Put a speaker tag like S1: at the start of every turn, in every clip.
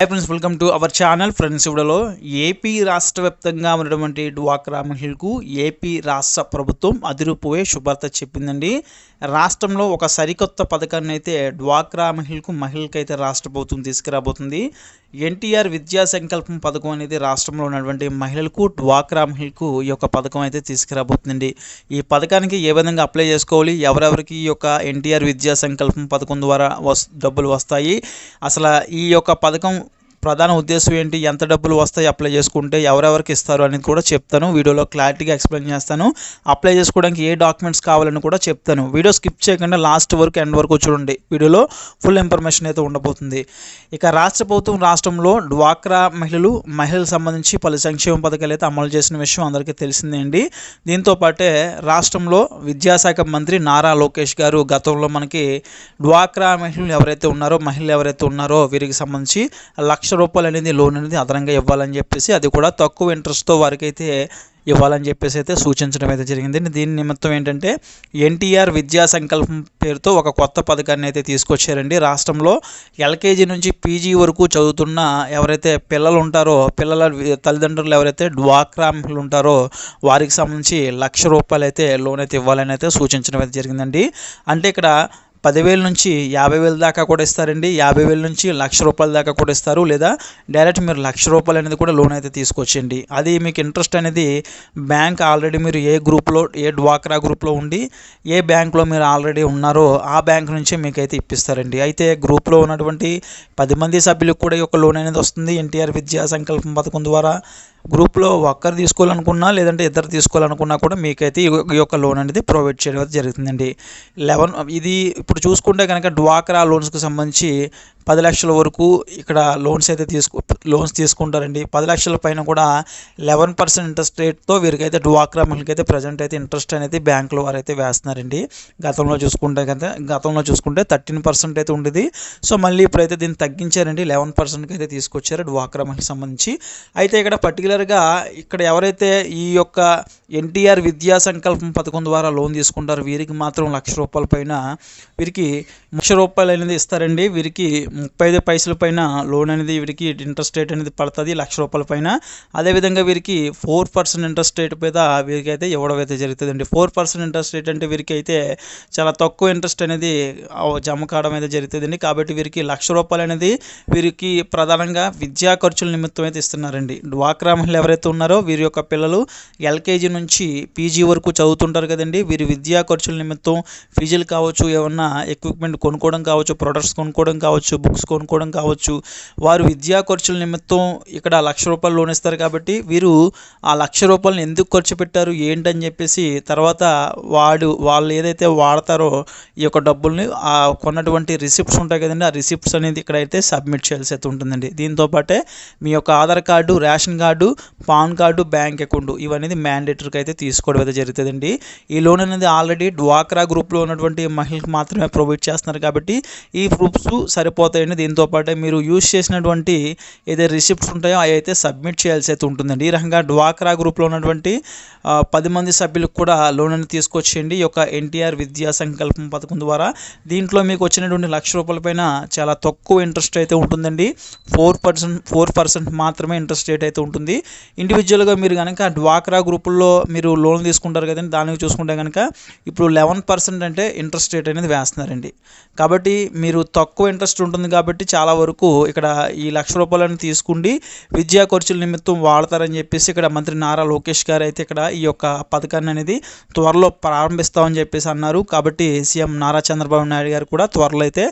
S1: Hi friends welcome to our channel friends ఇవిడలో AP రాష్ట్ర వ్యాప్తంగా ఉన్నటువంటి డ్వాక్రా మహిళకు ఏపీ రాష్ట్ర ప్రభుత్వం అదిరిపోయే శుభార్త చెప్పిందండి. రాష్ట్రంలో ఒక సరికొత్త పథకాన్ని అయితే డ్వాక్రా మహిళకు మహిళకైతే రాష్ట్ర ప్రభుత్వం తీసుకురాబోతుంది. ఎన్టీఆర్ విద్యా సంకల్పం పథకం అనేది రాష్ట్రంలో ఉన్నటువంటి మహిళలకు డ్వాక్రా మహిళకు ఈ యొక్క పథకం అయితే తీసుకురాబోతుందండి. ఈ పథకానికి ఏ విధంగా అప్లై చేసుకోవాలి? ఎవరెవరికి ఈ యొక్క ఎన్టీఆర్ విద్యా సంకల్పం పథకం ద్వారా వస్ డబ్బులు వస్తాయి? అసలు ఈ యొక్క పథకం ప్రధాన ఉద్దేశం ఏంటి? ఎంత డబ్బులు వస్తాయి? అప్లై చేసుకుంటే ఎవరెవరికి ఇస్తారు అనేది కూడా చెప్తాను. వీడియోలో క్లారిటీగా ఎక్స్ప్లెయిన్ చేస్తాను. అప్లై చేసుకోవడానికి ఏ డాక్యుమెంట్స్ కావాలని కూడా చెప్తాను. వీడియో స్కిప్ చేయకుండా లాస్ట్ వరకు ఎండ్ వరకు చూడండి. వీడియోలో ఫుల్ ఇన్ఫర్మేషన్ అయితే ఉండబోతుంది. ఇక రాష్ట్ర ప్రభుత్వం రాష్ట్రంలో డ్వాక్రా మహిళలు మహిళలకు సంబంధించి పలు సంక్షేమ పథకాలు అయితే అమలు చేసిన విషయం అందరికీ తెలిసిందే అండి దీంతో పాటే రాష్ట్రంలో విద్యాశాఖ మంత్రి నారా లోకేష్ గారు గతంలో మనకి డ్వాక్రా మహిళలు ఎవరైతే ఉన్నారో మహిళలు ఎవరైతే ఉన్నారో వీరికి సంబంధించి లక్ష రూపాయలు అనేది లోన్ అనేది అదనంగా ఇవ్వాలని చెప్పేసి అది కూడా తక్కువ ఇంట్రెస్ట్తో వారికైతే ఇవ్వాలని చెప్పేసి అయితే సూచించడం అయితే జరిగింది. దీని నిమిత్తం ఏంటంటే ఎన్టీఆర్ విద్యా సంకల్పం పేరుతో ఒక కొత్త పథకాన్ని అయితే తీసుకొచ్చారండి. రాష్ట్రంలో ఎల్కేజీ నుంచి పీజీ వరకు చదువుతున్న ఎవరైతే పిల్లలు ఉంటారో పిల్లల తల్లిదండ్రులు ఎవరైతే డ్వాక్రా ఉంటారో వారికి సంబంధించి లక్ష రూపాయలు అయితే లోన్ అయితే ఇవ్వాలని అయితే సూచించడం అయితే జరిగిందండి. అంటే ఇక్కడ పదివేల నుంచి యాభై వేల దాకా కూడా ఇస్తారండి. యాభై వేల నుంచి లక్ష రూపాయల దాకా కూడా ఇస్తారు. లేదా డైరెక్ట్ మీరు లక్ష రూపాయలు అనేది కూడా లోన్ అయితే తీసుకొచ్చండి అది మీకు ఇంట్రెస్ట్ అనేది బ్యాంక్ ఆల్రెడీ మీరు ఏ గ్రూప్లో ఏ డ్వాక్రా గ్రూప్లో ఉండి ఏ బ్యాంక్లో మీరు ఆల్రెడీ ఉన్నారో ఆ బ్యాంక్ నుంచే మీకు అయితే ఇప్పిస్తారండి. అయితే గ్రూప్లో ఉన్నటువంటి పది మంది సభ్యులకు కూడా ఈ యొక్క లోన్ అనేది వస్తుంది. ఎన్టీఆర్ విద్యా సంకల్పం పథకం ద్వారా గ్రూప్లో ఒక్కరు తీసుకోవాలనుకున్నా లేదంటే ఇద్దరు తీసుకోవాలనుకున్నా కూడా మీకైతే ఈ యొక్క లోన్ అనేది ప్రొవైడ్ చేయడం జరుగుతుందండి. లెవెన్ ఇది ఇప్పుడు చూసుకుంటే కనుక డ్వాక్రా లోన్స్కి సంబంధించి పది లక్షల వరకు ఇక్కడ లోన్స్ అయితే తీసుకు లోన్స్ తీసుకుంటారండి. పది లక్షల పైన కూడా లెవెన్ పర్సెంట్ ఇంట్రెస్ట్ రేట్తో వీరికైతే డ్వాక్రా అయితే ప్రజెంట్ అయితే ఇంట్రెస్ట్ అనేది బ్యాంకులో వారు అయితే వేస్తున్నారండి. గతంలో చూసుకుంటే కదా గతంలో చూసుకుంటే థర్టీన్ పర్సెంట్ అయితే ఉండేది. సో మళ్ళీ ఇప్పుడైతే దీన్ని తగ్గించారండి. లెవెన్ పర్సెంట్కి అయితే తీసుకొచ్చారు డ్వాక్రా సంబంధించి. అయితే ఇక్కడ పర్టికులర్గా ఇక్కడ ఎవరైతే ఈ యొక్క ఎన్టీఆర్ విద్యా సంకల్పం పథకం ద్వారా లోన్ తీసుకుంటారు వీరికి మాత్రం లక్ష రూపాయల పైన వీరికి లక్ష రూపాయలు అనేది ఇస్తారండి. వీరికి ముప్పై ఐదు పైసల పైన లోన్ అనేది వీరికి ఇంట్రెస్ట్ రేట్ అనేది పడుతుంది లక్ష రూపాయల పైన. అదేవిధంగా వీరికి ఫోర్ పర్సెంట్ ఇంట్రెస్ట్ రేట్ మీద వీరికి అయితే ఇవ్వడం అయితే జరుగుతుందండి. ఫోర్ పర్సెంట్ ఇంట్రెస్ట్ రేట్ అంటే వీరికి అయితే చాలా తక్కువ ఇంట్రెస్ట్ అనేది జమ కావడం అయితే జరుగుతుందండి. కాబట్టి వీరికి లక్ష రూపాయలు అనేది వీరికి ప్రధానంగా విద్యా ఖర్చుల నిమిత్తం అయితే ఇస్తున్నారండి. డ్వాక్రా మహిళలు ఎవరైతే ఉన్నారో వీరి యొక్క పిల్లలు ఎల్కేజీ నుంచి పీజీ వరకు చదువుతుంటారు కదండి. వీరి విద్యా ఖర్చుల నిమిత్తం ఫీజులు కావచ్చు ఏమన్నా ఎక్విప్మెంట్ కొనుక్కోవడం కావచ్చు ప్రొడక్ట్స్ కొనుక్కోవడం కావచ్చు బుక్స్ కొనుక్కోవడం కావచ్చు వారు విద్యా ఖర్చుల నిమిత్తం ఇక్కడ లక్ష రూపాయలు లోన్ ఇస్తారు కాబట్టి వీరు ఆ లక్ష రూపాయలను ఎందుకు ఖర్చు పెట్టారు ఏంటని చెప్పేసి తర్వాత వాడు వాళ్ళు ఏదైతే వాడతారో ఈ యొక్క డబ్బుల్ని ఆ కొన్నటువంటి రిసిప్ట్స్ ఉంటాయి కదండి ఆ రిసిప్ట్స్ అనేది ఇక్కడైతే సబ్మిట్ చేయాల్సి అయితే ఉంటుందండి. దీంతో పాటే మీ యొక్క Aadhaar card ration card PAN card bank account ఇవన్నీ మ్యాండేటరీకి అయితే తీసుకోవడం అయితే జరుగుతుందండి. ఈ లోన్ అనేది ఆల్రెడీ డ్వాక్రా గ్రూప్లో ఉన్నటువంటి మహిళలకు మాత్రమే ప్రొవైడ్ చేస్తున్నారు కాబట్టి ఈ ప్రూఫ్స్ సరిపోతాయి దీంతో పాటే మీరు యూజ్ చేసినటువంటి ఏదైతే రిసిప్ట్స్ ఉంటాయో అవి అయితే సబ్మిట్ చేయాల్సి అయితే ఉంటుందండి. ఈ రకంగా డ్వాక్రా గ్రూప్లో ఉన్నటువంటి పది మంది సభ్యులకు కూడా లోన్ అనేది తీసుకొచ్చేయండి. ఈ యొక్క ఎన్టీఆర్ విద్యా సంకల్పం పథకం ద్వారా. దీంట్లో మీకు వచ్చినటువంటి లక్ష రూపాయల పైన చాలా తక్కువ ఇంట్రెస్ట్ అయితే ఉంటుందండి. ఫోర్ పర్సెంట్ ఫోర్ పర్సెంట్ మాత్రమే ఇంట్రెస్ట్ రేట్ అయితే ఉంటుంది. ఇండివిజువల్గా మీరు కనుక డ్వాక్రా గ్రూపుల్లో మీరు లోన్ తీసుకుంటారు కదండి దానికి చూసుకుంటే కనుక ఇప్పుడు లెవెన్ పర్సెంట్ అంటే ఇంట్రెస్ట్ రేట్ అనేది వేస్తున్నారండి. కాబట్టి మీరు తక్కువ ఇంట్రెస్ట్ ఉంటుంది కాబట్టి చాలా వరకు ఇక్కడ ఈ లక్ష రూపాయలను తీసుకుండి విద్యా ఖర్చుల నిమిత్తం వాడతారని చెప్పేసి ఇక్కడ మంత్రి నారా లోకేష్ గారు అయితే ఇక్కడ ఈ యొక్క పథకాన్ని అనేది త్వరలో ప్రారంభిస్తామని చెప్పేసి అన్నారు. కాబట్టి సీఎం నారా చంద్రబాబు నాయుడు గారు కూడా త్వరలో అయితే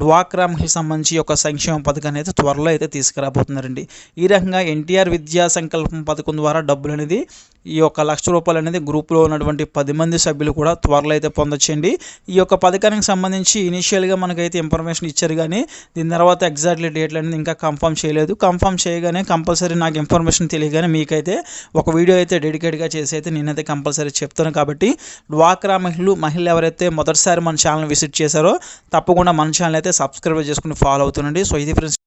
S1: డ్వాక్రా మహిళకి సంబంధించి ఒక సంక్షేమ పథకాన్ని అయితే త్వరలో అయితే తీసుకురాబోతున్నారండి. ఈ రకంగా ఎన్టీఆర్ విద్యా సంకల్పం పథకం ద్వారా డబ్బులు అనేది ఈ యొక్క లక్ష రూపాయలు అనేది గ్రూప్లో ఉన్నటువంటి పది మంది సభ్యులు కూడా త్వరలో అయితే పొందొచ్చండి. ఈ యొక్క పథకానికి సంబంధించి ఇనిషియల్గా మనకైతే ఇన్ఫర్మేషన్ ఇచ్చారు కానీ దీని తర్వాత ఎగ్జాక్ట్లీ డేట్లు అనేది ఇంకా కన్ఫర్మ్ చేయలేదు. కన్ఫర్మ్ చేయగానే కంపల్సరీ నాకు ఇన్ఫర్మేషన్ తెలియగానే మీకైతే ఒక వీడియో అయితే డెడికేట్గా చేసి అయితే నేనైతే కంపల్సరీ చెప్తాను. కాబట్టి డ్వాక్రా మహిళలు మహిళలు ఎవరైతే మొదటిసారి మన ఛానల్ విజిట్ చేశారో తప్పకుండా మన ఛానల్ అయితే సబ్స్క్రైబ్ చేసుకుని ఫాలో అవుతుండండి. సో ఇది ఫ్రెండ్స్